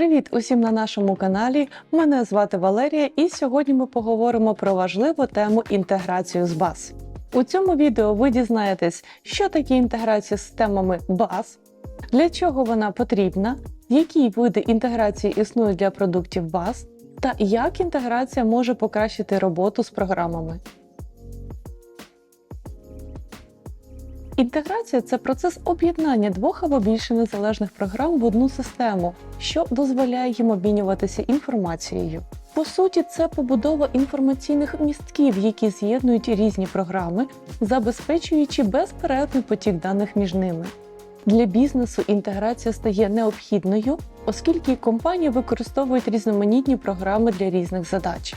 Привіт усім на нашому каналі. Мене звати Валерія, і сьогодні ми поговоримо про важливу тему інтеграцію з BAS. У цьому відео ви дізнаєтесь, що таке інтеграція з системами BAS, для чого вона потрібна, які види інтеграції існують для продуктів BAS, та як інтеграція може покращити роботу з програмами. Інтеграція це процес об'єднання двох або більше незалежних програм в одну систему, що дозволяє їм обмінюватися інформацією. По суті, це побудова інформаційних містків, які з'єднують різні програми, забезпечуючи безперервний потік даних між ними. Для бізнесу інтеграція стає необхідною, оскільки компанії використовують різноманітні програми для різних задач.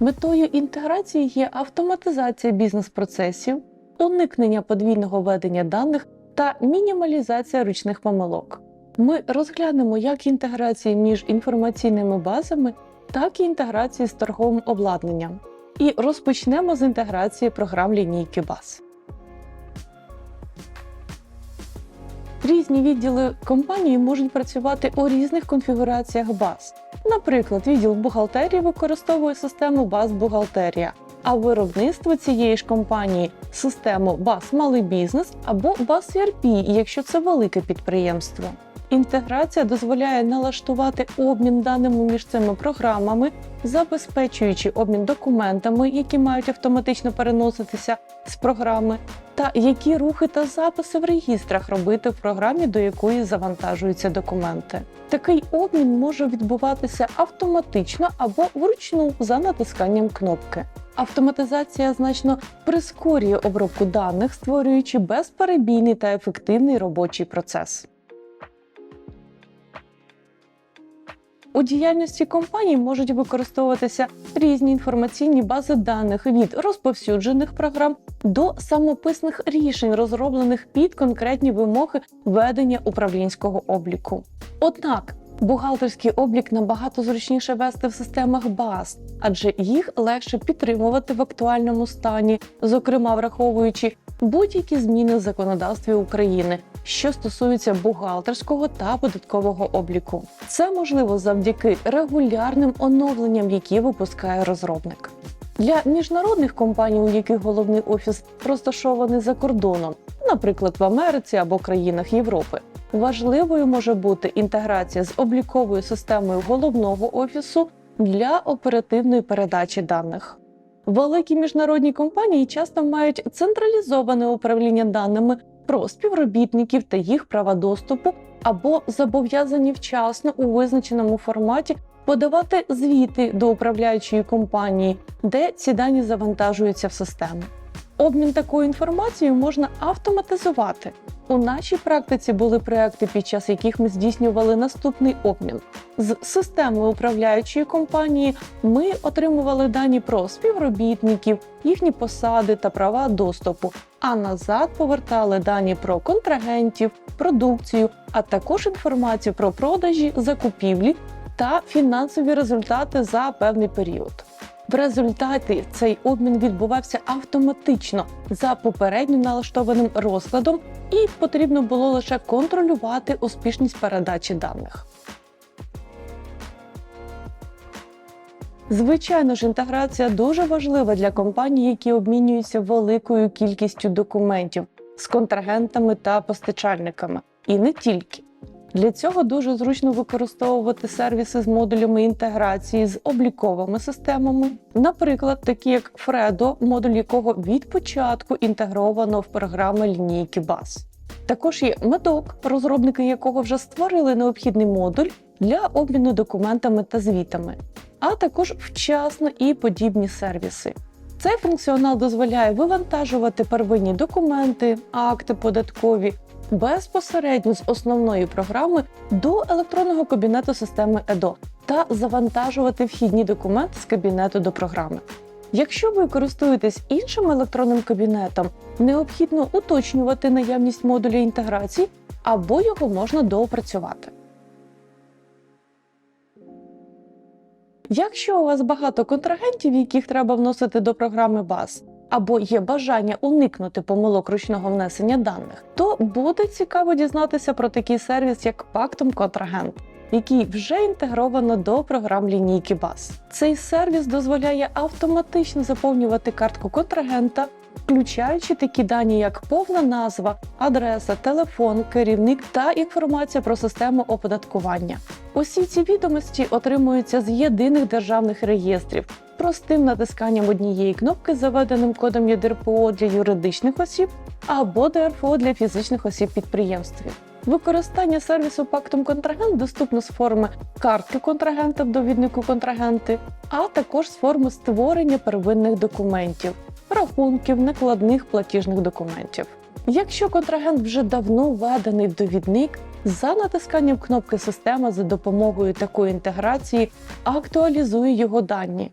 Метою інтеграції є автоматизація бізнес-процесів, уникнення подвійного ведення даних та мінімалізація ручних помилок. Ми розглянемо як інтеграції між інформаційними базами, так і інтеграції з торговим обладнанням. І розпочнемо з інтеграції програм лінійки баз. Різні відділи компанії можуть працювати у різних конфігураціях баз. Наприклад, відділ бухгалтерії використовує систему баз бухгалтерія, а виробництво цієї ж компанії систему БАС малий бізнес або БАС ERP, якщо це велике підприємство. Інтеграція дозволяє налаштувати обмін даними між цими програмами, забезпечуючи обмін документами, які мають автоматично переноситися з програми, та які рухи та записи в регістрах робити в програмі, до якої завантажуються документи. Такий обмін може відбуватися автоматично або вручну за натисканням кнопки. Автоматизація значно прискорює обробку даних, створюючи безперебійний та ефективний робочий процес. У діяльності компаній можуть використовуватися різні інформаційні бази даних від розповсюджених програм до самописних рішень, розроблених під конкретні вимоги ведення управлінського обліку. Однак бухгалтерський облік набагато зручніше вести в системах баз, адже їх легше підтримувати в актуальному стані, зокрема враховуючи будь-які зміни в законодавстві України, що стосуються бухгалтерського та податкового обліку. Це можливо завдяки регулярним оновленням, які випускає розробник. Для міжнародних компаній, у яких головний офіс розташований за кордоном, наприклад, в Америці або країнах Європи, важливою може бути інтеграція з обліковою системою головного офісу для оперативної передачі даних. Великі міжнародні компанії часто мають централізоване управління даними про співробітників та їх права доступу або зобов'язані вчасно у визначеному форматі подавати звіти до управляючої компанії, де ці дані завантажуються в систему. Обмін такою інформацією можна автоматизувати. У нашій практиці були проекти, під час яких ми здійснювали наступний обмін. З системи управляючої компанії ми отримували дані про співробітників, їхні посади та права доступу, а назад повертали дані про контрагентів, продукцію, а також інформацію про продажі, закупівлі та фінансові результати за певний період. В результаті цей обмін відбувався автоматично за попередньо налаштованим розкладом, і потрібно було лише контролювати успішність передачі даних. Звичайно ж, інтеграція дуже важлива для компаній, які обмінюються великою кількістю документів з контрагентами та постачальниками, і не тільки. Для цього дуже зручно використовувати сервіси з модулями інтеграції з обліковими системами, наприклад, такі як Fredo, модуль якого від початку інтегровано в програми лінійки BAS. Також є Medok, розробники якого вже створили необхідний модуль для обміну документами та звітами, а також вчасно і подібні сервіси. Цей функціонал дозволяє вивантажувати первинні документи, акти податкові безпосередньо з основної програми до електронного кабінету системи EDO та завантажувати вхідні документи з кабінету до програми. Якщо ви користуєтесь іншим електронним кабінетом, необхідно уточнювати наявність модуля інтеграції або його можна доопрацювати. Якщо у вас багато контрагентів, яких треба вносити до програми баз, або є бажання уникнути помилок ручного внесення даних, то буде цікаво дізнатися про такий сервіс, як Pactum Контрагент. який вже інтегровано до програм лінійки баз. Цей сервіс дозволяє автоматично заповнювати картку контрагента, включаючи такі дані, як повна назва, адреса, телефон, керівник та інформація про систему оподаткування. Усі ці відомості отримуються з єдиних державних реєстрів. Простим натисканням однієї кнопки з заведеним кодом ЄДРПО для юридичних осіб або ДРФО для фізичних осіб підприємствів. Використання сервісу пактом контрагент доступно з форми картки контрагента в довіднику контрагенти, а також з форми створення первинних документів, рахунків, накладних платіжних документів. Якщо контрагент вже давно введений в довідник, за натисканням кнопки система за допомогою такої інтеграції актуалізує його дані.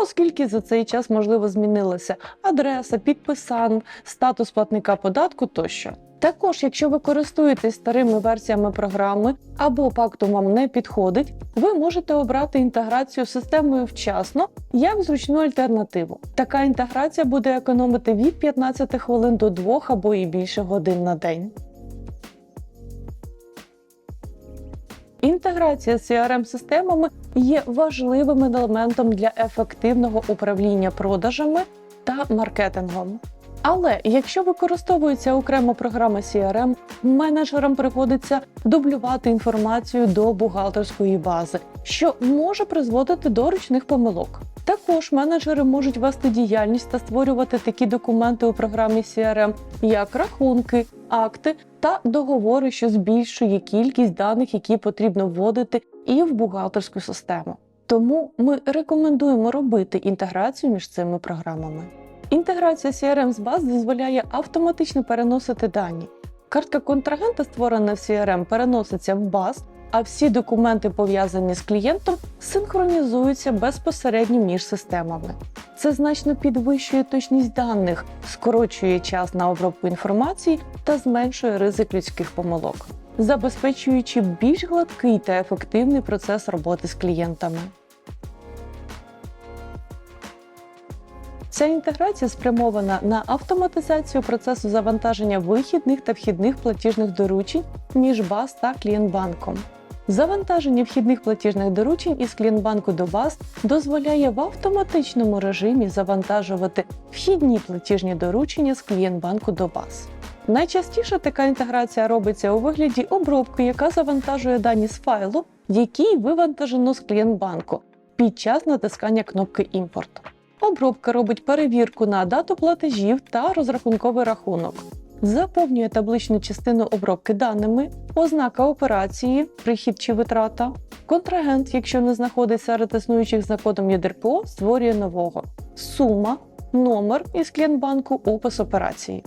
Оскільки за цей час можливо змінилася адреса, підписан, статус платника податку тощо. Також, якщо ви користуєтесь старими версіями програми або пактом вам не підходить, ви можете обрати інтеграцію з системою вчасно як зручну альтернативу. Така інтеграція буде економити від 15 хвилин до 2 або і більше годин на день. Інтеграція з CRM-системами є важливим елементом для ефективного управління продажами та маркетингом. Але якщо використовується окрема програма CRM, менеджерам приходиться дублювати інформацію до бухгалтерської бази, що може призводити до ручних помилок. Також менеджери можуть вести діяльність та створювати такі документи у програмі CRM, як рахунки, акти та договори, що збільшує кількість даних, які потрібно вводити і в бухгалтерську систему. Тому ми рекомендуємо робити інтеграцію між цими програмами. Інтеграція CRM з баз дозволяє автоматично переносити дані. Картка контрагента, створена в CRM, переноситься в баз, а всі документи, пов'язані з клієнтом, синхронізуються безпосередньо між системами. Це значно підвищує точність даних, скорочує час на обробку інформації та зменшує ризик людських помилок, забезпечуючи більш гладкий та ефективний процес роботи з клієнтами. Ця інтеграція спрямована на автоматизацію процесу завантаження вихідних та вхідних платіжних доручень між баз та клієнтбанком. Завантаження вхідних платіжних доручень із клієнтбанку до баз дозволяє в автоматичному режимі завантажувати вхідні платіжні доручення з клієнтбанку до баз. Найчастіше така інтеграція робиться у вигляді обробки, яка завантажує дані з файлу, який вивантажено з клієнтбанку під час натискання кнопки Імпорт. Обробка робить перевірку на дату платежів та розрахунковий рахунок, заповнює табличну частину обробки даними, ознака операції, прихід чи витрата. Контрагент, якщо не знаходиться серед існуючих за кодом ЄДРПО, створює нового, сума, номер із клієнтбанку, опис операції.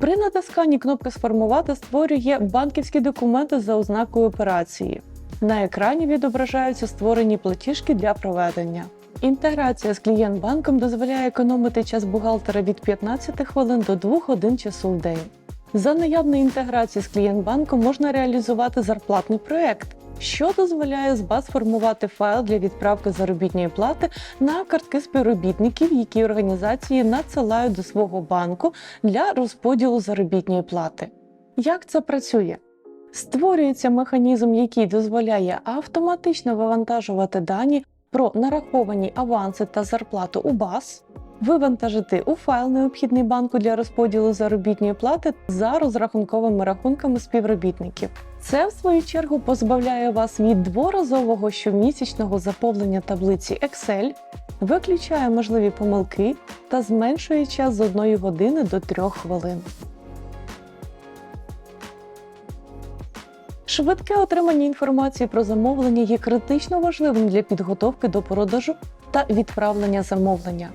При натисканні кнопки Сформувати створює банківські документи за ознакою операції. На екрані відображаються створені платіжки для проведення. Інтеграція з клієнт-банком дозволяє економити час бухгалтера від 15 хвилин до 2 годин часу в день. За наявної інтеграції з клієнт-банком можна реалізувати зарплатний проект, що дозволяє з баз формувати файл для відправки заробітної плати на картки співробітників, які організації надсилають до свого банку для розподілу заробітної плати. Як це працює? Створюється механізм, який дозволяє автоматично вивантажувати дані про нараховані аванси та зарплату у баз, вивантажити у файл необхідний банку для розподілу заробітної плати за розрахунковими рахунками співробітників. Це, в свою чергу, позбавляє вас від дворазового щомісячного заповнення таблиці Excel, виключає можливі помилки та зменшує час з 1 години до 3 хвилин. Швидке отримання інформації про замовлення є критично важливим для підготовки до продажу та відправлення замовлення.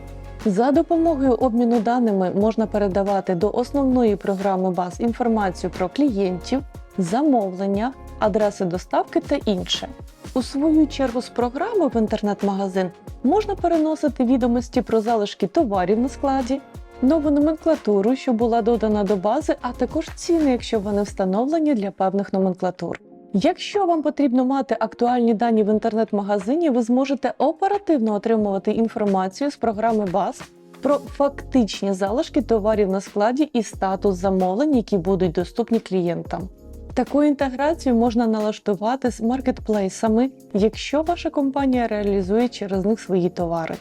За допомогою обміну даними можна передавати до основної програми баз інформацію про клієнтів, замовлення, адреси доставки та інше. У свою чергу з програми в інтернет-магазин можна переносити відомості про залишки товарів на складі, нову номенклатуру, що була додана до бази, а також ціни, якщо вони встановлені для певних номенклатур. Якщо вам потрібно мати актуальні дані в інтернет-магазині, ви зможете оперативно отримувати інформацію з програми баз про фактичні залишки товарів на складі і статус замовлень, які будуть доступні клієнтам. Таку інтеграцію можна налаштувати з маркетплейсами, якщо ваша компанія реалізує через них свої товари.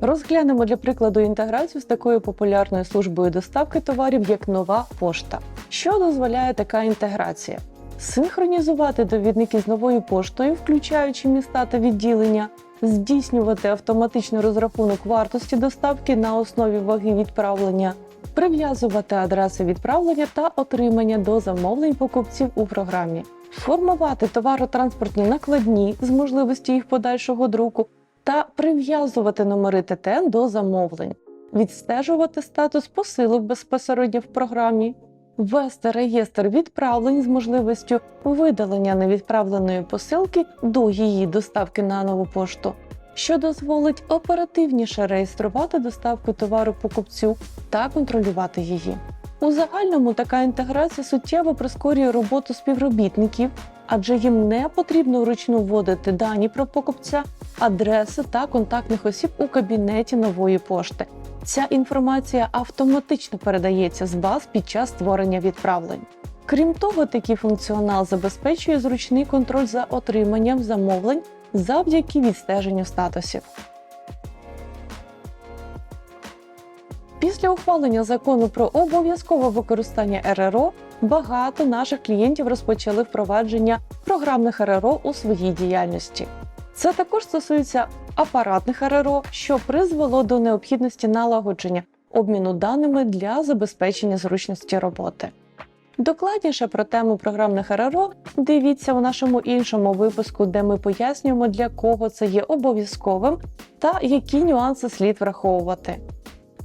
Розглянемо для прикладу інтеграцію з такою популярною службою доставки товарів, як нова пошта. Що дозволяє така інтеграція? Синхронізувати довідники з новою поштою, включаючи міста та відділення, здійснювати автоматичний розрахунок вартості доставки на основі ваги відправлення, прив'язувати адреси відправлення та отримання до замовлень покупців у програмі, формувати товаротранспортні накладні з можливості їх подальшого друку та прив'язувати номери ТТН до замовлень, відстежувати статус посилок безпосередньо в програмі, ввести реєстр відправлень з можливістю видалення невідправленої посилки до її доставки на нову пошту, що дозволить оперативніше реєструвати доставку товару покупцю та контролювати її. У загальному така інтеграція суттєво прискорює роботу співробітників, адже їм не потрібно вручну вводити дані про покупця, адреси та контактних осіб у кабінеті нової пошти. Ця інформація автоматично передається з баз під час створення відправлень. Крім того, такий функціонал забезпечує зручний контроль за отриманням замовлень завдяки відстеженню статусів. Після ухвалення закону про обов'язкове використання РРО багато наших клієнтів розпочали впровадження програмних РРО у своїй діяльності. Це також стосується апаратних РРО, що призвело до необхідності налагодження обміну даними для забезпечення зручності роботи. Докладніше про тему програмних РРО дивіться у нашому іншому випуску, де ми пояснюємо, для кого це є обов'язковим та які нюанси слід враховувати.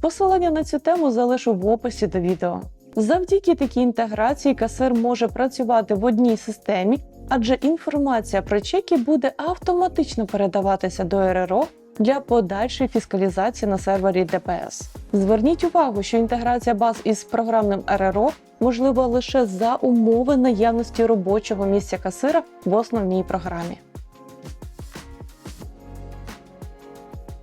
Посилання на цю тему залишу в описі до відео. Завдяки такій інтеграції касир може працювати в одній системі, адже інформація про чеки буде автоматично передаватися до РРО для подальшої фіскалізації на сервері ДПС. Зверніть увагу, що інтеграція баз із програмним РРО можлива лише за умови наявності робочого місця касира в основній програмі.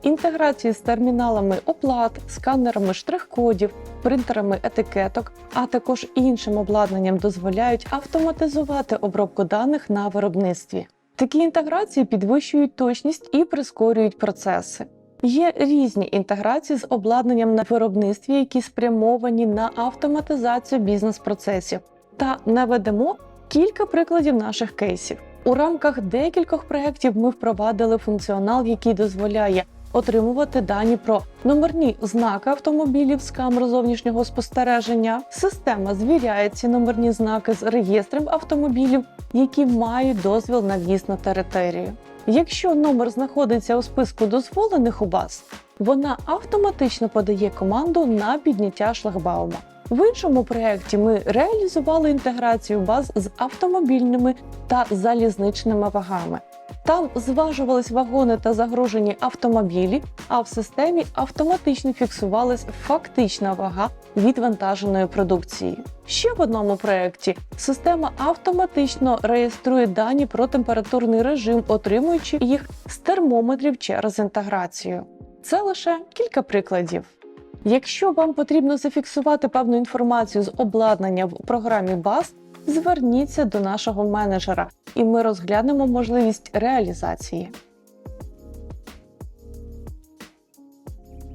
Інтеграції з терміналами оплат, сканерами штрих-кодів, принтерами етикеток, а також іншим обладнанням дозволяють автоматизувати обробку даних на виробництві. Такі інтеграції підвищують точність і прискорюють процеси. Є різні інтеграції з обладнанням на виробництві, які спрямовані на автоматизацію бізнес-процесів, та наведемо кілька прикладів наших кейсів. У рамках декількох проєктів ми впровадили функціонал, який дозволяє отримувати дані про номерні знаки автомобілів з камер зовнішнього спостереження. Система звіряє ці номерні знаки з реєстром автомобілів, які мають дозвіл на в'їзд на територію. Якщо номер знаходиться у списку дозволених у вас, вона автоматично подає команду на підняття шлагбаума. В іншому проєкті ми реалізували інтеграцію баз з автомобільними та залізничними вагами. Там зважувались вагони та загружені автомобілі, а в системі автоматично фіксувалась фактична вага відвантаженої продукції. Ще в одному проєкті система автоматично реєструє дані про температурний режим, отримуючи їх з термометрів через інтеграцію. Це лише кілька прикладів. Якщо вам потрібно зафіксувати певну інформацію з обладнання в програмі BAS, зверніться до нашого менеджера, і ми розглянемо можливість реалізації.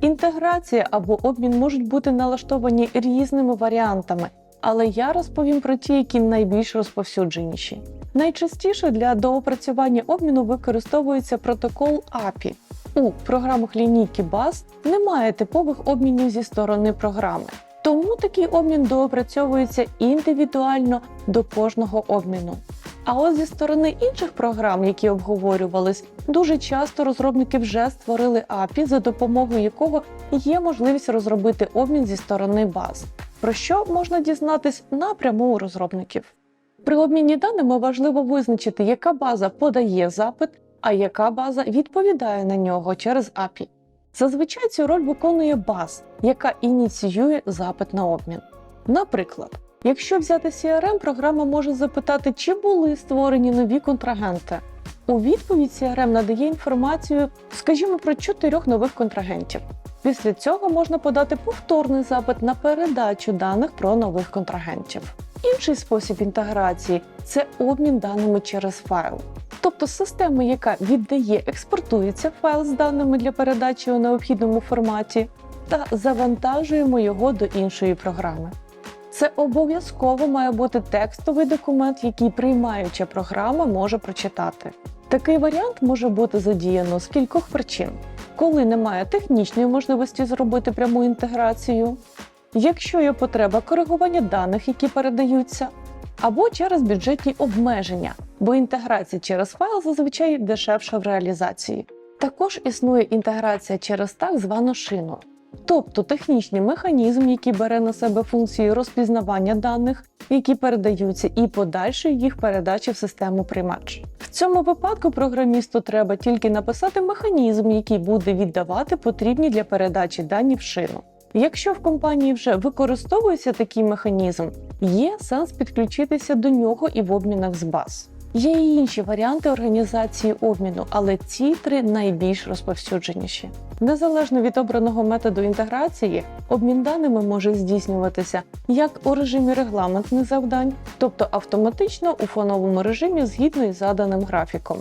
Інтеграція або обмін можуть бути налаштовані різними варіантами, але я розповім про ті, які найбільш розповсюдженіші. Найчастіше для доопрацювання обміну використовується протокол API. У програмах лінійки BAS немає типових обмінів зі сторони програми. Тому такий обмін доопрацьовується індивідуально до кожного обміну. А от зі сторони інших програм, які обговорювались, дуже часто розробники вже створили API, за допомогою якого є можливість розробити обмін зі сторони баз, про що можна дізнатись напряму у розробників. При обміні даними важливо визначити, яка база подає запит, а яка база відповідає на нього через API. Зазвичай цю роль виконує баз, яка ініціює запит на обмін. Наприклад, якщо взяти CRM, програма може запитати, чи були створені нові контрагенти. У відповідь CRM надає інформацію, скажімо, про чотирьох нових контрагентів. Після цього можна подати повторний запит на передачу даних про нових контрагентів. Інший спосіб інтеграції це обмін даними через файл. Тобто система, яка віддає, експортується файл з даними для передачі у необхідному форматі, та завантажуємо його до іншої програми. Це обов'язково має бути текстовий документ, який приймаюча програма може прочитати. Такий варіант може бути задіяно з кількох причин, коли немає технічної можливості зробити пряму інтеграцію, якщо є потреба коригування даних, які передаються, або через бюджетні обмеження, бо інтеграція через файл зазвичай дешевша в реалізації. Також існує інтеграція через так звану шину, тобто технічний механізм, який бере на себе функції розпізнавання даних, які передаються, і подальшої їх передачі в систему приймач. В цьому випадку програмісту треба тільки написати механізм, який буде віддавати потрібні для передачі дані в шину. Якщо в компанії вже використовується такий механізм, є сенс підключитися до нього і в обмінах з баз. Є і інші варіанти організації обміну, але ці три найбільш розповсюдженіші. Незалежно від обраного методу інтеграції, обмін даними може здійснюватися як у режимі регламентних завдань, тобто автоматично у фоновому режимі згідно із заданим графіком.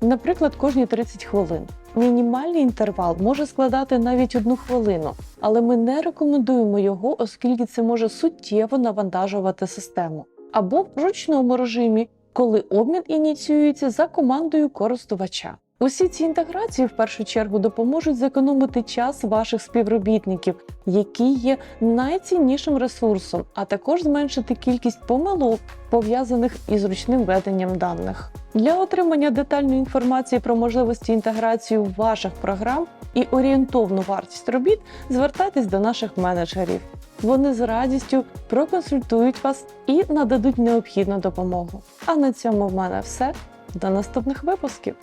Наприклад, кожні 30 хвилин. Мінімальний інтервал може складати навіть одну хвилину, але ми не рекомендуємо його, оскільки це може суттєво навантажувати систему. Або в ручному режимі, коли обмін ініціюється за командою користувача. Усі ці інтеграції в першу чергу допоможуть зекономити час ваших співробітників, які є найціннішим ресурсом, а також зменшити кількість помилок, пов'язаних із ручним веденням даних. Для отримання детальної інформації про можливості інтеграції ваших програм і орієнтовну вартість робіт звертайтесь до наших менеджерів. Вони з радістю проконсультують вас і нададуть необхідну допомогу. А на цьому в мене все. До наступних випусків!